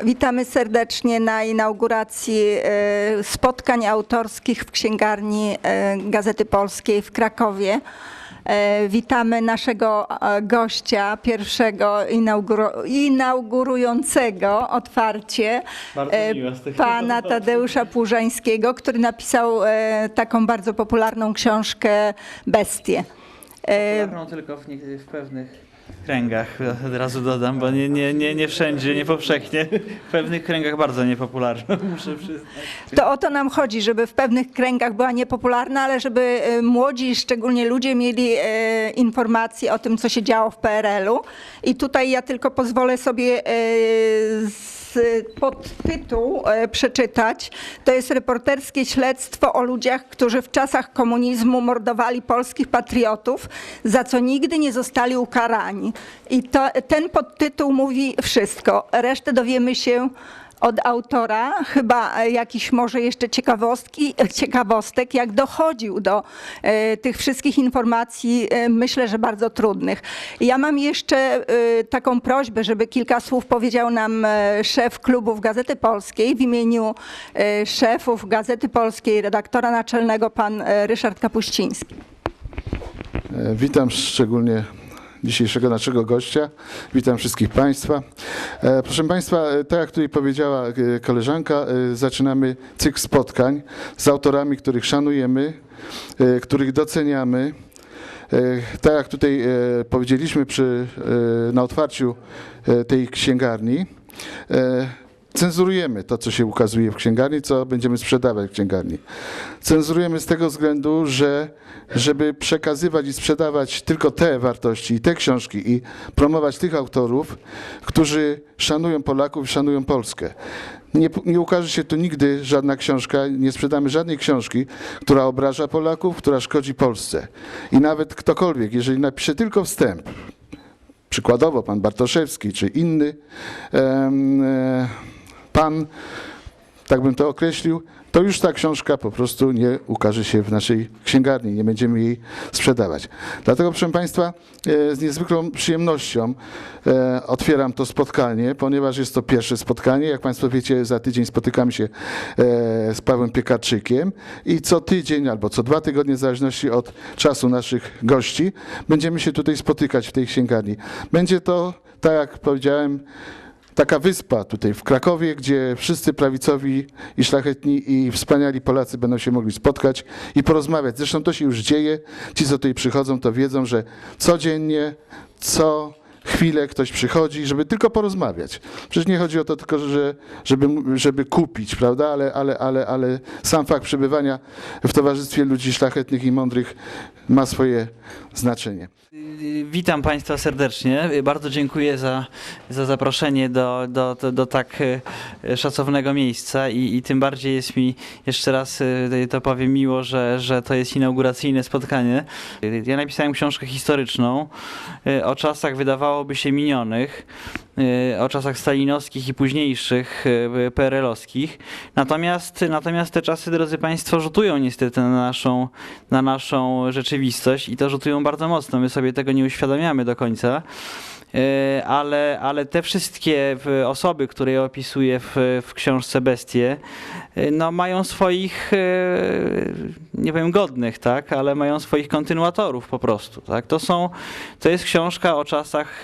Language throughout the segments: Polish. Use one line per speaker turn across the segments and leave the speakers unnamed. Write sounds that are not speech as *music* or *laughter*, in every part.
Witamy serdecznie na inauguracji e, spotkań autorskich w księgarni e, Gazety Polskiej w Krakowie. E, Witamy naszego gościa, pierwszego inauguro- inaugurującego otwarcie, pana. Tadeusza Płużańskiego, który napisał taką bardzo popularną książkę Bestie.
Popularną tylko w, w pewnych kręgach, od razu dodam, bo nie, nie, nie, nie wszędzie, nie powszechnie. W pewnych kręgach bardzo niepopularną, *laughs* muszę przyznać.
To o to nam chodzi, żeby w pewnych kręgach była niepopularna, ale żeby e, młodzi, szczególnie ludzie, mieli e, informacje o tym, co się działo w PRL-u. I tutaj ja tylko pozwolę sobie e, z podtytuł e, przeczytać. To jest reporterskie śledztwo o ludziach, którzy w czasach komunizmu mordowali polskich patriotów, za co nigdy nie zostali ukarani. I to, ten podtytuł mówi wszystko. Resztę dowiemy się od autora, chyba e, jakiś może jeszcze ciekawostki, ciekawostek, jak dochodził do e, tych wszystkich informacji, e, myślę, że bardzo trudnych. Ja mam jeszcze e, taką prośbę, żeby kilka słów powiedział nam e, szef klubów Gazety Polskiej w imieniu e, szefów Gazety Polskiej, redaktora naczelnego pan e, Ryszard Kapuściński.
E, Witam szczególnie dzisiejszego naszego gościa. Witam wszystkich Państwa. E, Proszę Państwa, e, tak jak tutaj powiedziała e, koleżanka, zaczynamy cykl spotkań z autorami, których szanujemy, których doceniamy. Tak jak tutaj powiedzieliśmy przy, na otwarciu tej księgarni, cenzurujemy to, co się ukazuje w księgarni, co będziemy sprzedawać w księgarni. Cenzurujemy z tego względu, że żeby przekazywać i sprzedawać tylko te wartości i te książki i promować tych autorów, którzy szanują Polaków i szanują Polskę. Nie, nie ukaże się tu nigdy żadna książka, nie sprzedamy żadnej książki, która obraża Polaków, która szkodzi Polsce. I nawet ktokolwiek, jeżeli napisze tylko wstęp, przykładowo pan Bartoszewski czy inny e, pan, tak bym to określił, to już ta książka po prostu nie ukaże się w naszej księgarni, nie będziemy jej sprzedawać. Dlatego, proszę Państwa, e, z niezwykłą przyjemnością e, otwieram to spotkanie, ponieważ jest to pierwsze spotkanie. Jak Państwo wiecie, za tydzień spotykamy się e, z Pawłem Piekarczykiem i co tydzień albo co dwa tygodnie, w zależności od czasu naszych gości, będziemy się tutaj spotykać w tej księgarni. Będzie to, tak jak powiedziałem, taka wyspa tutaj w Krakowie, gdzie wszyscy prawicowi i szlachetni i wspaniali Polacy będą się mogli spotkać i porozmawiać. Zresztą to się już dzieje. Ci, co tutaj przychodzą, to wiedzą, że codziennie, co chwilę ktoś przychodzi, żeby tylko porozmawiać. Przecież nie chodzi o to tylko, że, żeby, żeby kupić, prawda, ale, ale, ale, ale sam fakt przebywania w towarzystwie ludzi szlachetnych i mądrych ma swoje znaczenie.
Witam Państwa serdecznie. Bardzo dziękuję za, za zaproszenie do, do, do, do tak e, szacownego miejsca i, i tym bardziej jest mi jeszcze raz e, to powiem miło, że, że to jest inauguracyjne spotkanie. Ja napisałem książkę historyczną e, o czasach wydawałoby się minionych, o czasach stalinowskich i późniejszych e, PRL-owskich. Natomiast, natomiast te czasy, drodzy Państwo, rzutują niestety na naszą, na naszą rzeczywistość i to rzutują bardzo mocno. My sobie tego nie uświadamiamy do końca. E, Ale, ale te wszystkie osoby, które ja opisuję w, w książce Bestie, no mają swoich, nie powiem godnych, tak, ale mają swoich kontynuatorów po prostu, tak. To są, to jest książka o czasach,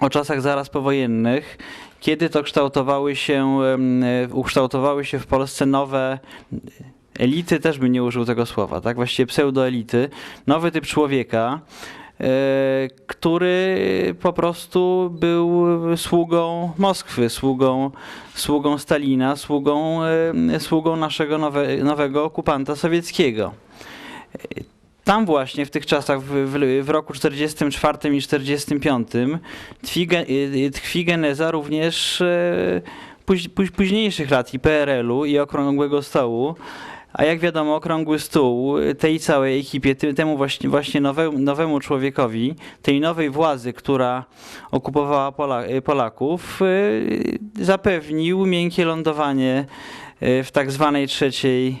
o czasach zaraz powojennych, kiedy to kształtowały się, e, ukształtowały się w Polsce nowe elity, też bym nie użył tego słowa, tak, właściwie pseudoelity, nowy typ człowieka, e, który po prostu był sługą Moskwy, sługą, sługą Stalina, sługą, sługą naszego nowe, nowego okupanta sowieckiego. Tam właśnie w tych czasach, w, w, roku 44 i 45 tkwi, ge- y, geneza również e, póź, póź, późniejszych lat i PRL-u i Okrągłego Stołu. A jak wiadomo, Okrągły Stół tej całej ekipie, temu właśnie, właśnie nowe, nowemu człowiekowi, tej nowej władzy, która okupowała Pola, Polaków, zapewnił miękkie lądowanie w tak zwanej trzeciej,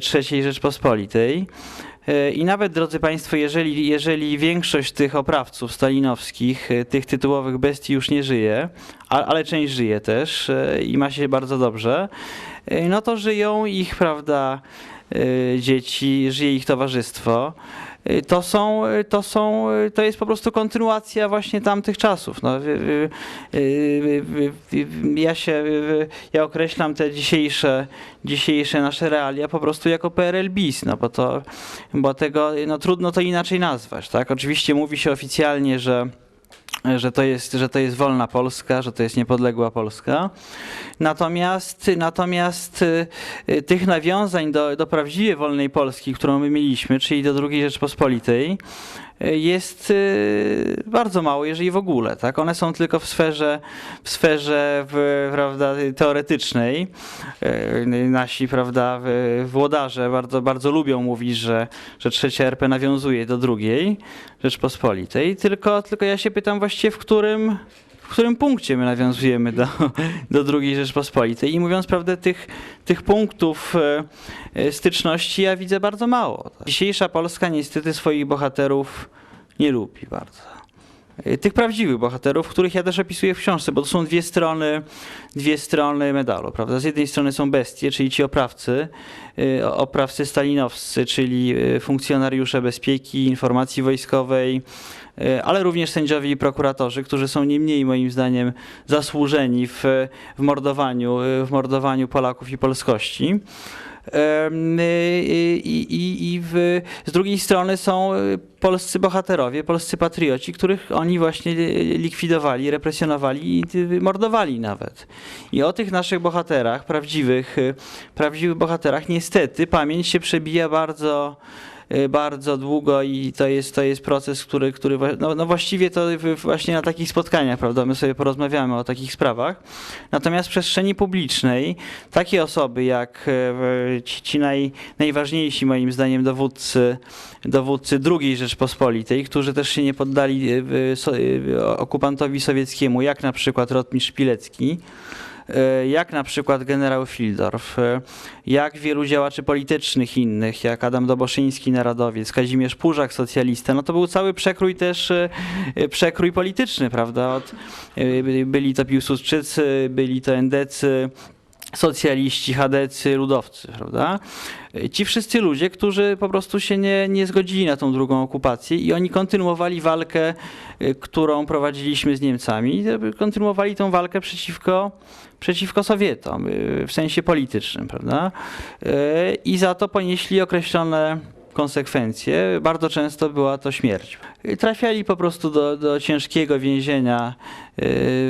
trzeciej Rzeczpospolitej. E, I nawet, drodzy Państwo, jeżeli, jeżeli większość tych oprawców stalinowskich, e, tych tytułowych bestii już nie żyje, ale część żyje też e, i ma się bardzo dobrze, no to żyją ich, prawda, dzieci, żyje ich towarzystwo. E, To są, to są, to jest po prostu kontynuacja właśnie tamtych czasów. No, ja się, ja określam te dzisiejsze, dzisiejsze nasze realia po prostu jako PRL bis, no bo to, bo tego, no trudno to inaczej nazwać, tak? Oczywiście mówi się oficjalnie, że że to, jest, że to jest wolna Polska, że to jest niepodległa Polska. Natomiast, natomiast y, y, tych nawiązań do, do prawdziwie wolnej Polski, którą my mieliśmy, czyli do II Rzeczpospolitej, jest y, bardzo mało, jeżeli w ogóle. Tak? One są tylko w sferze, w sferze w, prawda, teoretycznej. Y, Nasi prawda, włodarze bardzo, bardzo lubią mówić, że, że trzecia RP nawiązuje do drugiej Rzeczpospolitej. Tylko, tylko ja się pytam właściwie, w którym, którym punkcie my nawiązujemy do, do drugiej Rzeczpospolitej. I mówiąc prawdę, tych, tych punktów e, e, styczności ja widzę bardzo mało. Dzisiejsza Polska niestety swoich bohaterów nie lubi bardzo. E, Tych prawdziwych bohaterów, których ja też opisuję w książce, bo to są dwie strony, dwie strony medalu, prawda? Z jednej strony są bestie, czyli ci oprawcy, oprawcy stalinowscy, czyli funkcjonariusze bezpieki, informacji wojskowej, ale również sędziowie i prokuratorzy, którzy są nie mniej moim zdaniem zasłużeni w, w, mordowaniu, y, w mordowaniu Polaków i polskości. Y, I, i, i w, z drugiej strony są polscy bohaterowie, polscy patrioci, których oni właśnie likwidowali, represjonowali i mordowali nawet. I o tych naszych bohaterach, prawdziwych, prawdziwych bohaterach, niestety pamięć się przebija bardzo bardzo długo i to jest, to jest proces, który, który no, no właściwie to właśnie na takich spotkaniach, prawda, my sobie porozmawiamy o takich sprawach. Natomiast w przestrzeni publicznej takie osoby jak e, ci, ci naj, najważniejsi moim zdaniem dowódcy, dowódcy II Rzeczpospolitej, którzy też się nie poddali e, e, okupantowi sowieckiemu, jak na przykład Rotmistrz Pilecki, jak na przykład generał Fildorf, e, jak wielu działaczy politycznych innych, jak Adam Doboszyński, narodowiec, Kazimierz Purzak, socjalista, no to był cały przekrój też, e, e, przekrój polityczny, prawda? Od, e, by- byli to Piłsudczycy, byli to endecy, socjaliści, chadecy, ludowcy, prawda? Ci wszyscy ludzie, którzy po prostu się nie, nie zgodzili na tą drugą okupację i oni kontynuowali walkę, y, którą prowadziliśmy z Niemcami, y, kontynuowali tą walkę przeciwko, przeciwko Sowietom, w sensie politycznym, prawda? I za to ponieśli określone konsekwencje. Bardzo często była to śmierć. Trafiali po prostu do, do ciężkiego więzienia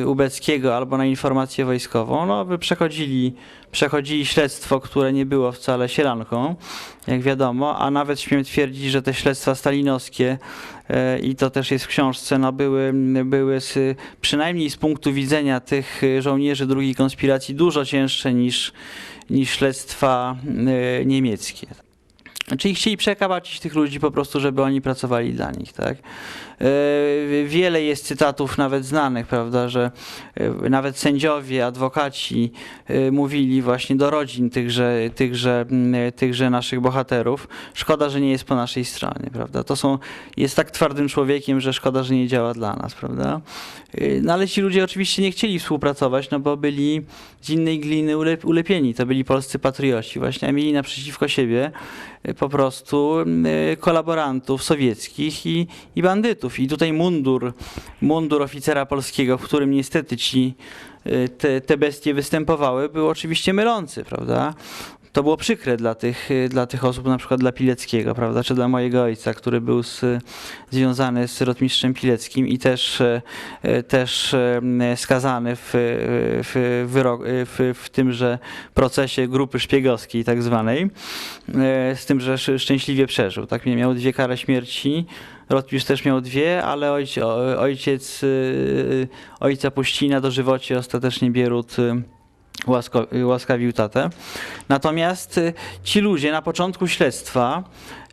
y, ubeckiego albo na informację wojskową. No, by przechodzili, przechodzili śledztwo, które nie było wcale sielanką, jak wiadomo, a nawet śmiem twierdzić, że te śledztwa stalinowskie y, i to też jest w książce, no, były, były z, przynajmniej z punktu widzenia tych żołnierzy drugiej konspiracji dużo cięższe niż, niż śledztwa y, niemieckie. Czyli chcieli przekabacić tych ludzi po prostu, żeby oni pracowali dla nich, tak? E, Wiele jest cytatów nawet znanych, prawda, że e, nawet sędziowie, adwokaci e, mówili właśnie do rodzin tychże, tychże, tychże naszych bohaterów. Szkoda, że nie jest po naszej stronie, prawda? To są, jest tak twardym człowiekiem, że szkoda, że nie działa dla nas, prawda? No ale ci ludzie oczywiście nie chcieli współpracować, no bo byli z innej gliny ulep, ulepieni. To byli polscy patrioci, właśnie, a mieli naprzeciwko siebie po prostu e, kolaborantów sowieckich i, i bandytów. I tutaj mundur, mundur oficera polskiego, w którym niestety ci, e, te, te bestie występowały, był oczywiście mylący, prawda? To było przykre dla tych, e, dla tych osób, na przykład dla Pileckiego, prawda, czy dla mojego ojca, który był z, związany z rotmistrzem Pileckim i też, e, e, też e, skazany w, w, wyrok, w, w tymże procesie grupy szpiegowskiej tak zwanej, z tym, że sz- szczęśliwie przeżył. Tak, miał dwie kary śmierci, Rotmistrz też miał dwie, ale ojciec, ojciec ojca Puścina dożywocie ostatecznie Bierut łaskawił tatę. Natomiast y, ci ludzie na początku śledztwa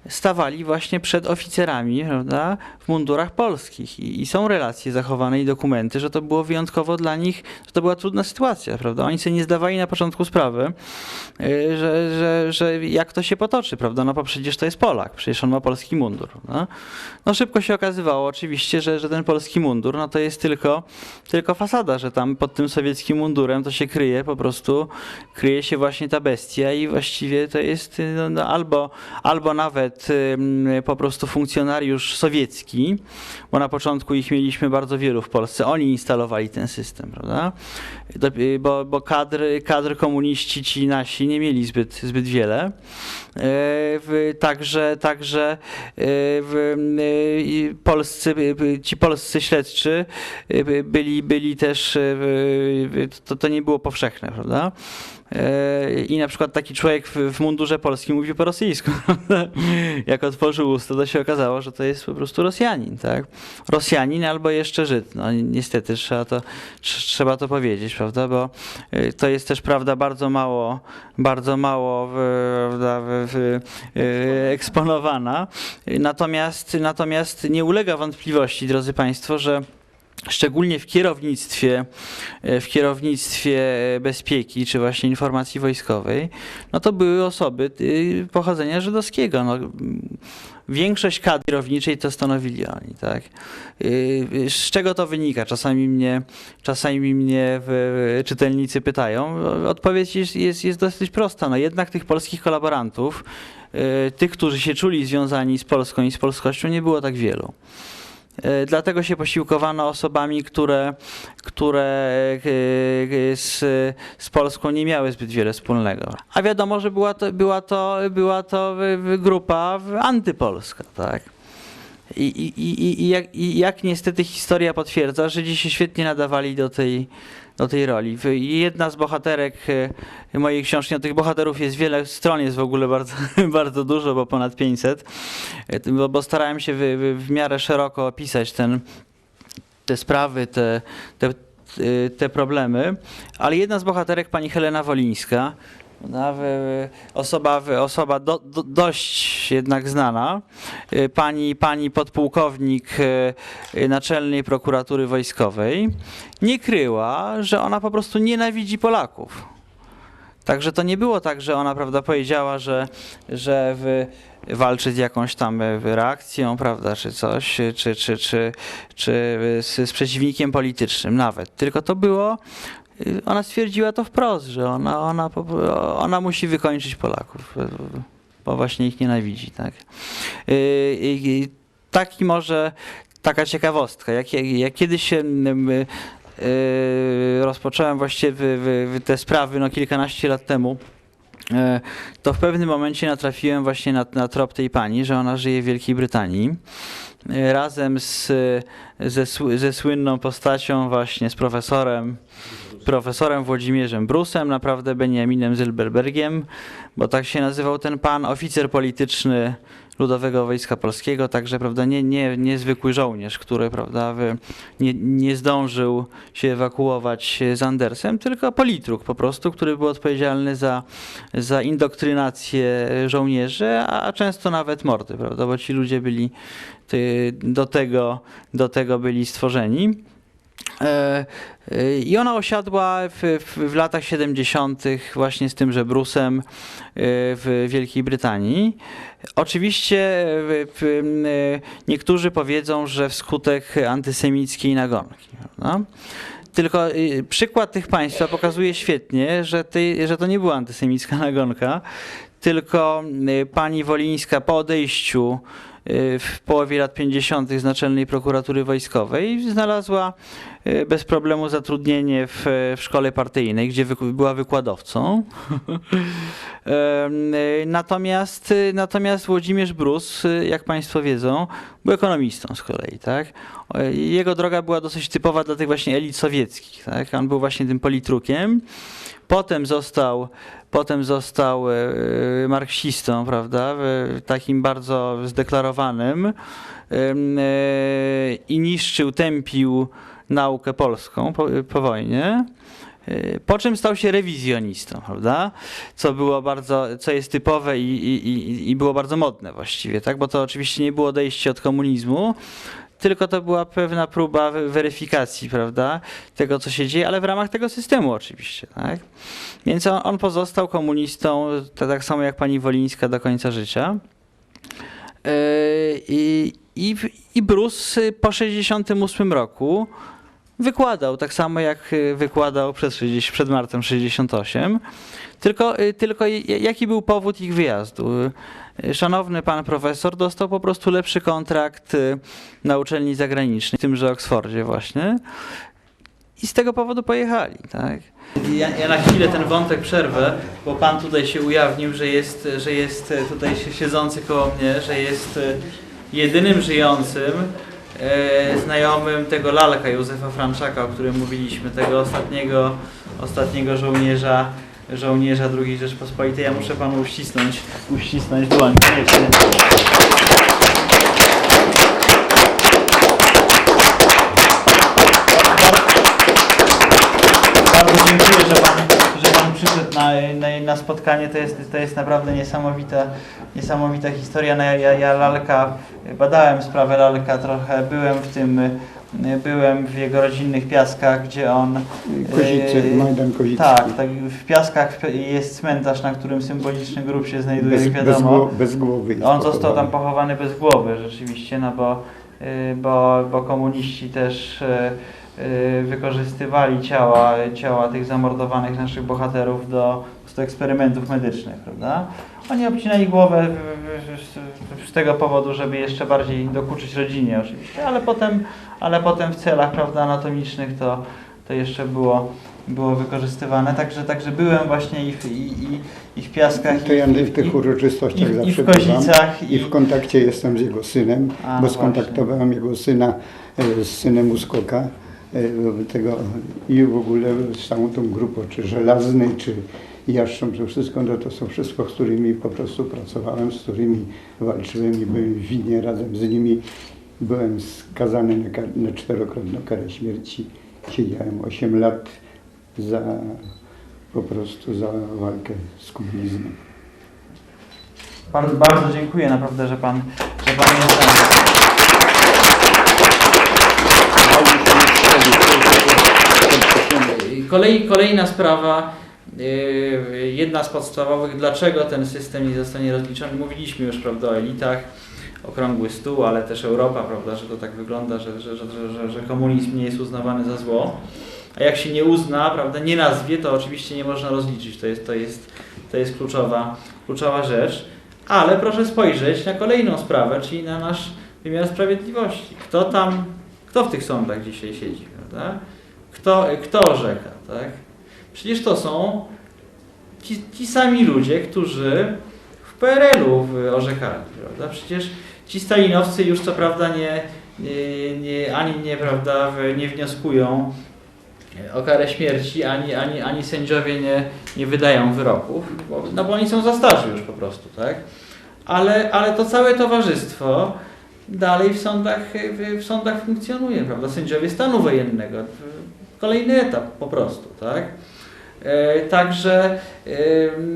stawali właśnie przed oficerami prawda, w mundurach polskich. I, I są relacje zachowane i dokumenty, że to było wyjątkowo dla nich, że to była trudna sytuacja. Prawda? Oni sobie nie zdawali na początku sprawy, y, że, że, że jak to się potoczy, prawda? No bo przecież to jest Polak, przecież on ma polski mundur. Prawda? No szybko się okazywało oczywiście, że, że ten polski mundur no to jest tylko, tylko fasada, że tam pod tym sowieckim mundurem to się kryje po prostu, kryje się właśnie ta bestia i właściwie to jest y, no, no, albo, albo nawet ym, po prostu funkcjonariusz sowiecki, bo na początku ich mieliśmy bardzo wielu w Polsce, oni instalowali ten system, prawda? Y, Bo, bo kadr, kadr komuniści ci nasi nie mieli zbyt, zbyt wiele. E, Także, także e, i polscy, e, ci polscy śledczy by- byli, byli też, to, to nie było powszechne, prawda? I na przykład taki człowiek w, mundurze polskim mówił po rosyjsku. Jak otworzył usta, to się okazało, że to jest po prostu Rosjanin, tak? Rosjanin albo jeszcze Żyd. No ni- niestety trzeba to, trz- trzeba to powiedzieć, prawda? Bo y, to jest też prawda bardzo mało, bardzo mało y, eksponowana. Natomiast, natomiast nie ulega wątpliwości, drodzy Państwo, że szczególnie w kierownictwie, e, w kierownictwie bezpieki, czy właśnie informacji wojskowej, no to były osoby y, pochodzenia żydowskiego. No, większość kadry kierowniczej to stanowili oni, tak? Y, Z czego to wynika? Czasami mnie, czasami mnie czytelnicy pytają. Odpowiedź jest, jest, jest dosyć prosta. No jednak tych polskich kolaborantów, y, tych, którzy się czuli związani z Polską i z polskością, nie było tak wielu. E, Dlatego się posiłkowano osobami, które, które e, z, z Polską nie miały zbyt wiele wspólnego. A wiadomo, że była to, była to, była to grupa antypolska, tak? I, i, i, i, jak, I jak niestety historia potwierdza, Żydzi się świetnie nadawali do tej, do tej roli. Jedna z bohaterek e, mojej książki, no tych bohaterów jest wiele, stron jest w ogóle bardzo, *laughs* bardzo dużo, bo ponad 500, e, bo, bo starałem się w, w, w miarę szeroko opisać ten, te sprawy, te, te, y, te problemy, ale jedna z bohaterek, pani Helena Wolińska, osoba, osoba do, do, dość jednak znana, y, pani, pani podpułkownik y, Naczelnej Prokuratury Wojskowej, nie kryła, że ona po prostu nienawidzi Polaków. Także to nie było tak, że ona prawda, powiedziała, że, że w, walczy z jakąś tam e, reakcją, prawda, czy coś, czy, czy, czy, czy z, z przeciwnikiem politycznym nawet. Tylko to było, ona stwierdziła to wprost, że ona, ona, ona musi wykończyć Polaków, bo właśnie ich nienawidzi. Tak? Y, y, y, Taki może, taka ciekawostka, jak, jak, jak kiedyś się rozpocząłem właściwie w, w, w te sprawy no, kilkanaście lat temu, to w pewnym momencie natrafiłem właśnie na, na trop tej pani, że ona żyje w Wielkiej Brytanii. E, Razem z, ze, ze słynną postacią właśnie z profesorem, profesorem Włodzimierzem Brusem, naprawdę Benjaminem Zylberbergiem, bo tak się nazywał ten pan, oficer polityczny Ludowego Wojska Polskiego, także prawda, nie, nie, niezwykły żołnierz, który prawda, nie, nie zdążył się ewakuować z Andersem, tylko politruk po prostu, który był odpowiedzialny za, za indoktrynację żołnierzy, a, a często nawet mordy, prawda, bo ci ludzie byli do, tego, do tego byli stworzeni. E, e, I ona osiadła w, w, w latach 70. właśnie z tymże Brusem e, w Wielkiej Brytanii. Oczywiście w, e, niektórzy powiedzą, że wskutek antysemickiej nagonki. Prawda? Tylko przykład tych państwa pokazuje świetnie, że, ty, że to nie była antysemicka nagonka, tylko pani Wolińska po odejściu w połowie lat 50. z Naczelnej Prokuratury Wojskowej znalazła y, bez problemu zatrudnienie w, w szkole partyjnej, gdzie była wykładowcą. *laughs* Y, Natomiast, y, natomiast Włodzimierz Brus, y, jak Państwo wiedzą, był ekonomistą z kolei, tak? Jego droga była dosyć typowa dla tych właśnie elit sowieckich, tak? On był właśnie tym politrukiem. Potem został, potem został e, marksistą, prawda? Takim bardzo zdeklarowanym e, i niszczył, tępił naukę polską po, po wojnie. Y, Po czym stał się rewizjonistą, prawda? Co było bardzo, co jest typowe i, i, i było bardzo modne właściwie, tak? Bo to oczywiście nie było odejście od komunizmu, tylko to była pewna próba weryfikacji, prawda, tego, co się dzieje, ale w ramach tego systemu oczywiście, tak? Więc on, on pozostał komunistą, tak samo jak pani Wolińska do końca życia. Yy, I, i, I Bruce y, po 68 roku wykładał, tak samo jak y, wykładał przed, 60, przed marcem 68. Tylko, y, tylko jaki był powód ich wyjazdu? Szanowny pan profesor dostał po prostu lepszy kontrakt y, na uczelni zagranicznej, w tymże Oksfordzie właśnie. I z tego powodu pojechali, tak? Ja, ja na chwilę ten wątek przerwę, bo pan tutaj się ujawnił, że jest, że jest e, tutaj si- siedzący koło mnie, że jest e, jedynym żyjącym e, znajomym tego lalka Józefa Franczaka, o którym mówiliśmy, tego ostatniego, ostatniego żołnierza, żołnierza II Rzeczpospolitej. Ja muszę panu uścisnąć, uścisnąć dłoń. Koniecznie. Bardzo dziękuję, że pan, że pan przyszedł na, na, na spotkanie. To jest, to jest naprawdę niesamowita, niesamowita historia. No, ja, ja, Lalka, badałem sprawę Lalka trochę, byłem w tym, byłem w jego rodzinnych piaskach, gdzie on...
Kozice,
y,
Majdan Kozicki.
Tak, tak, w piaskach jest cmentarz, na którym symboliczny grób się znajduje,
bez, bez,
wiadomo.
gło- bez głowy
On został tam
pochowany.
pochowany bez głowy rzeczywiście, no bo, y, bo, bo komuniści też y, wykorzystywali ciała, ciała tych zamordowanych naszych bohaterów do, prostu eksperymentów medycznych, prawda? Oni obcinali głowę z tego powodu, żeby jeszcze bardziej dokuczyć rodzinie oczywiście, ale potem, ale potem w celach prawda, anatomicznych to, to jeszcze było, było wykorzystywane. Także, także byłem właśnie i w, i, i, i w Piaskach,
To ja
i,
w tych
i,
uroczystościach
i, w- i
zawsze
w Kozicach,
bywam. I w kontakcie jestem z jego synem,
A,
bo skontaktowałem jego syna e, z synem Uskoka. e, Tego, I w ogóle z całą tą grupą, czy Żelazny, czy Jaszcząb, to wszystko, no to są wszystko, z którymi po prostu pracowałem, z którymi walczyłem i byłem w Winie razem z nimi. Byłem skazany na, kar- na czterokrotną karę śmierci. Siedziałem 8 lat za po prostu za walkę z komunizmem.
Bardzo, bardzo dziękuję naprawdę, że pan, że pan jest tam. Kolej, kolejna sprawa, jedna z podstawowych, dlaczego ten system nie zostanie rozliczony. Mówiliśmy już prawda, o elitach, okrągły stół, ale też Europa, prawda, że to tak wygląda, że, że, że, że, że komunizm nie jest uznawany za zło. A jak się nie uzna, prawda, nie nazwie, to oczywiście nie można rozliczyć. To jest, to jest, to jest kluczowa, kluczowa rzecz. Ale proszę spojrzeć na kolejną sprawę, czyli na nasz wymiar sprawiedliwości. Kto tam, kto w tych sądach dzisiaj siedzi, prawda? Kto, kto orzeka, tak? Przecież to są ci, ci sami ludzie, którzy w PRL-u orzekali, prawda? Przecież ci stalinowcy już co prawda nie, nie, nie ani nie, prawda, nie wnioskują o karę śmierci, ani, ani, ani sędziowie nie, nie wydają wyroków, bo, no bo oni są za starzy już po prostu, tak? Ale, ale to całe towarzystwo dalej w sądach, w sądach funkcjonuje, prawda? Sędziowie stanu wojennego, kolejny etap po prostu, tak? E, Także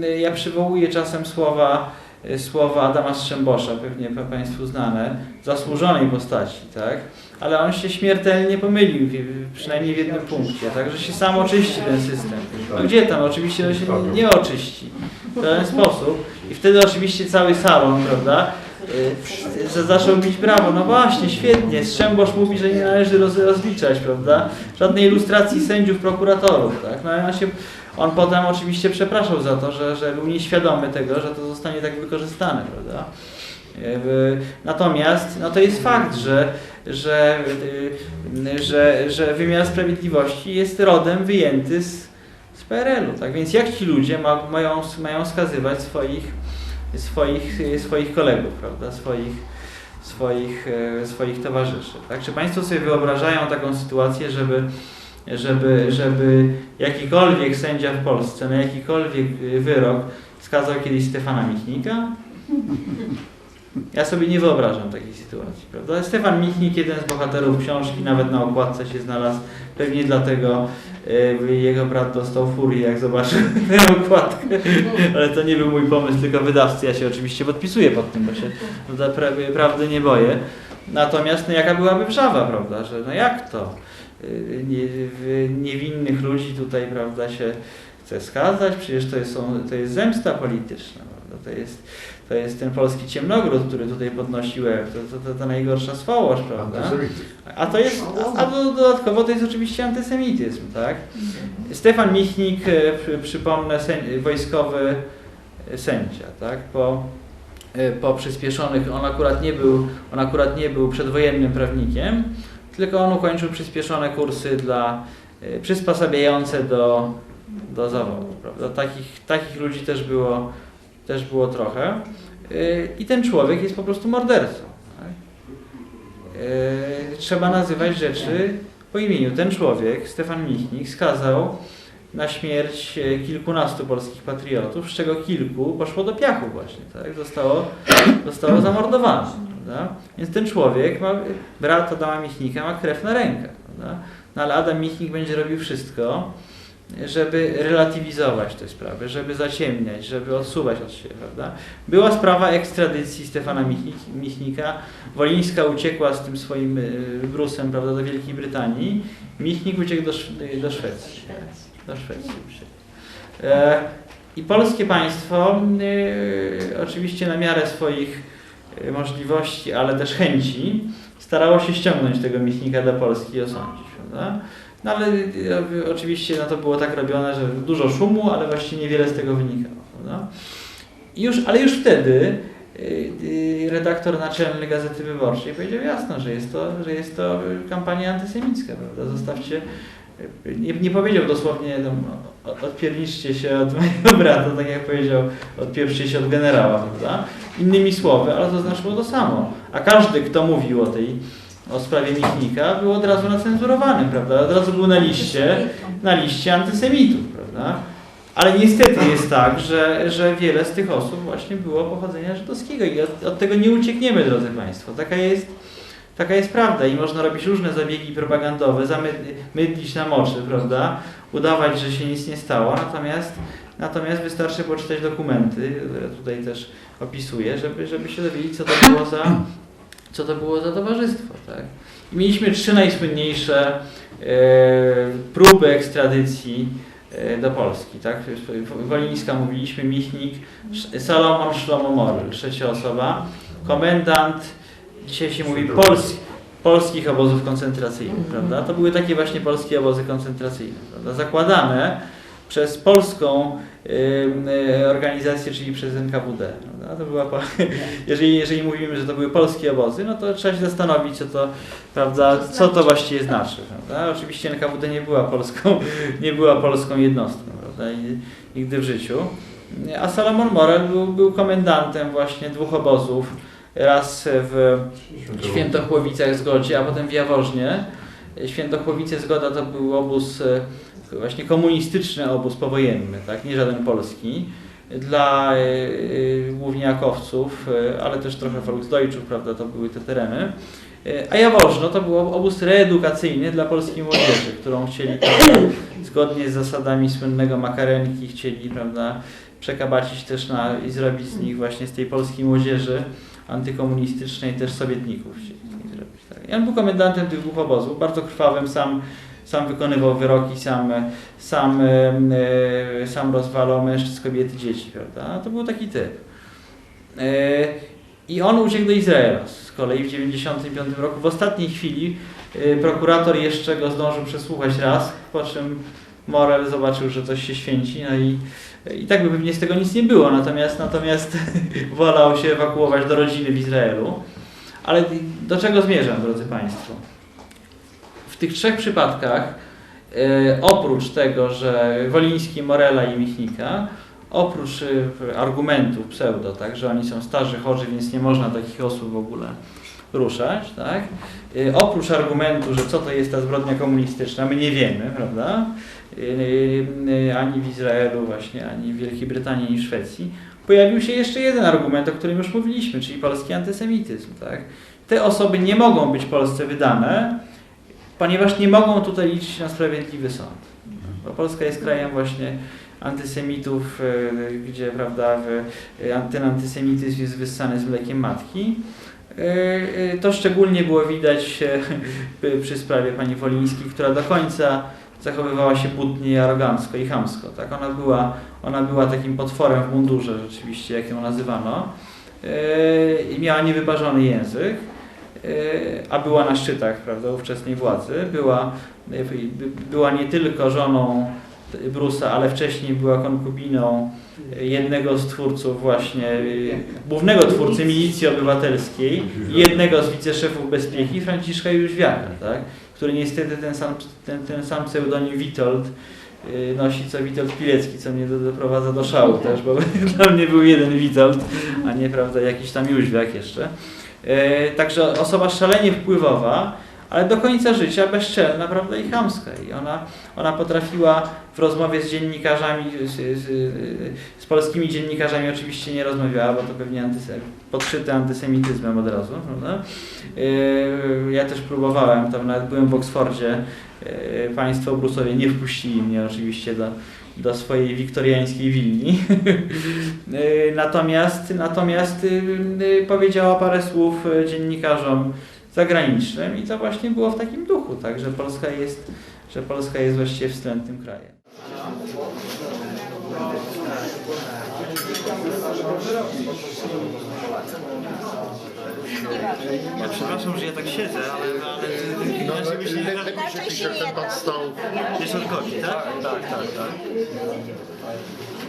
e, ja przywołuję czasem słowa, e, słowa Adama Strzembosza, pewnie pa- Państwu znane, zasłużonej postaci, tak? Ale on się śmiertelnie pomylił, przynajmniej w jednym punkcie, także się sam oczyści ten system. No gdzie tam? Oczywiście to się nie oczyści w ten sposób i wtedy oczywiście cały salon, prawda? Y, z- zaczął bić brawo, no właśnie, świetnie, Strzembosz mówi, że nie należy roz, rozliczać, prawda? Żadnej ilustracji sędziów, prokuratorów, tak? No on się, on potem oczywiście przepraszał za to, że, że był nieświadomy tego, że to zostanie tak wykorzystane, prawda? Y, Natomiast no to jest fakt, że, że, y, że, że wymiar sprawiedliwości jest rodem wyjęty z, z PRL-u. Tak więc jak ci ludzie ma, mają, mają skazywać swoich, swoich, swoich kolegów, prawda? swoich, swoich, e, swoich towarzyszy. Tak? Czy Państwo sobie wyobrażają taką sytuację, żeby, żeby, żeby jakikolwiek sędzia w Polsce na jakikolwiek e, wyrok skazał kiedyś Stefana Michnika? Ja sobie nie wyobrażam takiej sytuacji, prawda? Stefan Michnik, jeden z bohaterów książki, nawet na okładce się znalazł, pewnie dlatego, jego brat dostał furię, jak zobaczył *laughs* tę okładkę, ale to nie był mój pomysł, tylko wydawcy. Ja się oczywiście podpisuję pod tym, bo się prawdy nie boję. Natomiast no, jaka byłaby wrzawa, prawda, że no jak to? W- niewinnych ludzi tutaj, prawda, się chce skazać, przecież to jest, to jest zemsta polityczna, prawda? To jest, to jest ten polski ciemnogród, który tutaj podnosił Ew, to, to, to, to najgorsza swołość, prawda? A to jest, a do, dodatkowo to jest oczywiście antysemityzm, tak? Stefan Michnik, e, przy, przypomnę, sędzi, wojskowy sędzia, tak? Po, e, po przyspieszonych, on akurat nie był, on akurat nie był przedwojennym prawnikiem, tylko on ukończył przyspieszone kursy dla e, przysposabiające do, do zawodu, prawda? Takich, takich ludzi też było, też było trochę. E, I ten człowiek jest po prostu mordercą. Tak? E, Trzeba nazywać rzeczy po imieniu. Ten człowiek, Stefan Michnik, skazał na śmierć e, kilkunastu polskich patriotów, z czego kilku poszło do piachu właśnie, tak? Zostało, zostało zamordowane, prawda? Więc ten człowiek, ma, brat Adama Michnika ma krew na rękach, prawda? No ale Adam Michnik będzie robił wszystko, żeby relatywizować tę sprawę, żeby zaciemniać, żeby odsuwać od siebie, prawda? Była sprawa ekstradycji Stefana Michnik- Michnika. Wolińska uciekła z tym swoim y, brusem, prawda, do Wielkiej Brytanii. Michnik uciekł do, Szw- do Szwecji. Do Szwecji. E, I polskie państwo, y, oczywiście na miarę swoich y, możliwości, ale też chęci, starało się ściągnąć tego Michnika do Polski i osądzić, prawda? No ale y, oczywiście no, to było tak robione, że dużo szumu, ale właściwie niewiele z tego wynikało. Prawda? I już, ale już wtedy y, y, redaktor naczelny Gazety Wyborczej powiedział jasno, że jest to, że jest to kampania antysemicka, prawda? Zostawcie, nie, nie powiedział dosłownie, tam, o- odpierniczcie się od mojego *laughs* brata, tak jak powiedział, odpieprzcie się od generała, prawda? Innymi słowy, ale to znaczyło to samo. A każdy, kto mówił o tej, o sprawie Michnika, był od razu nacenzurowany, prawda? Od razu był na liście, na liście antysemitów, prawda? Ale niestety jest tak, że, że wiele z tych osób właśnie było pochodzenia żydowskiego i od, od tego nie uciekniemy, drodzy Państwo. Taka jest, taka jest prawda i można robić różne zabiegi propagandowe, zamyd- mydlić nam oczy, prawda? Udawać, że się nic nie stało, natomiast, natomiast wystarczy poczytać dokumenty, które tutaj też opisuję, żeby, żeby się dowiedzieć, co to było za, co to było za towarzystwo, tak? I mieliśmy trzy najsłynniejsze e, próby ekstradycji e, do Polski, tak? Wolińska mówiliśmy, Michnik, Salomon Szlomo trzecia osoba, komendant, dzisiaj się mówi Pols, polskich obozów koncentracyjnych, prawda? To były takie właśnie polskie obozy koncentracyjne, prawda? Zakładane przez polską organizację, czyli przez NKWD. Prawda? To była, *laughs* jeżeli, jeżeli mówimy, że to były polskie obozy, no to trzeba się zastanowić, co to, prawda, co to właściwie znaczy. Prawda? Oczywiście NKWD nie była polską, *laughs* nie była polską jednostką, prawda? I, nigdy w życiu. A Salomon Morel był, był komendantem właśnie dwóch obozów. Raz w Świętochłowicach Zgodzie, a potem w Jaworznie. Świętochłowice Zgoda to był obóz, e, właśnie komunistyczny obóz powojenny, tak? nie żaden polski, dla e, e, główniakowców, e, ale też trochę Volksdeutschów, prawda, to były te tereny. A Jaworzno to był obóz reedukacyjny dla polskiej młodzieży, którą chcieli prawda, *coughs* zgodnie z zasadami słynnego Makarenki, chcieli prawda, przekabacić też na, i zrobić z nich właśnie z tej polskiej młodzieży antykomunistycznej też sowietników chcieli on był komendantem tych dwóch obozów, bardzo krwawym, sam, sam wykonywał wyroki, sam, sam, e, sam rozwalał mężczyzn, kobiety, dzieci, prawda? To był taki typ. E, I on uciekł do Izraela z kolei w 1995 roku. W ostatniej chwili e, prokurator jeszcze go zdążył przesłuchać raz, po czym Morel zobaczył, że coś się święci, no i, i tak by pewnie z tego nic nie było, natomiast, natomiast *laughs* wolał się ewakuować do rodziny w Izraelu. Ale do czego zmierzam, drodzy Państwo? W tych trzech przypadkach, e, oprócz tego, że Woliński, Morela i Michnika, oprócz e, argumentów pseudo, tak, że oni są starzy, chorzy, więc nie można takich osób w ogóle ruszać, tak? E, oprócz argumentu, że co to jest ta zbrodnia komunistyczna, my nie wiemy, prawda? Ani w Izraelu właśnie, ani w Wielkiej Brytanii, ani w Szwecji. Pojawił się jeszcze jeden argument, o którym już mówiliśmy, czyli polski antysemityzm, tak? Te osoby nie mogą być Polsce wydane, ponieważ nie mogą tutaj liczyć na sprawiedliwy sąd. Bo Polska jest krajem właśnie antysemitów, e, gdzie prawda, e, ten antysemityzm jest wyssany z mlekiem matki. E, To szczególnie było widać *laughs* przy sprawie pani Wolińskiej, która do końca zachowywała się butnie arogancko i chamsko. Tak? Ona, była, ona była takim potworem w mundurze rzeczywiście, jak ją nazywano. E, I miała niewyparzony język, e, a była na szczytach prawda, ówczesnej władzy. Była, e, była nie tylko żoną Brusa, ale wcześniej była konkubiną jednego z twórców właśnie, głównego twórcy milicji obywatelskiej i jednego z wiceszefów bezpieki, Franciszka Jóźwiaka, tak? Który niestety ten sam, ten, ten sam pseudonim Witold y, nosi co Witold Pilecki, co mnie do, doprowadza do szału też, bo *laughs* dla mnie był jeden Witold, a nie prawda jakiś tam Jóźwiak jeszcze. E, Także osoba szalenie wpływowa, ale do końca życia bezczelna, prawda, i chamska. I ona, ona potrafiła w rozmowie z dziennikarzami, z, z, z polskimi dziennikarzami oczywiście nie rozmawiała, bo to pewnie antysem, podszyte antysemityzmem od razu, prawda? E, Ja też próbowałem, tam nawet byłem w Oksfordzie, e, państwo Brusowie nie wpuścili mnie oczywiście do, do swojej wiktoriańskiej willi. E, *laughs* Natomiast, natomiast powiedziała parę słów dziennikarzom zagranicznym i to właśnie było w takim duchu, tak, że Polska jest, że Polska jest właściwie wstrętnym krajem. Ja przepraszam, że ja tak siedzę, ale, ale
No, le, le, lepiej się pisze, jak ten pan stał.
jest odgodzi, tak? Tak, tak, tak.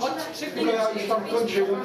Od Maciejewska.
Ja już tam kończę, bo...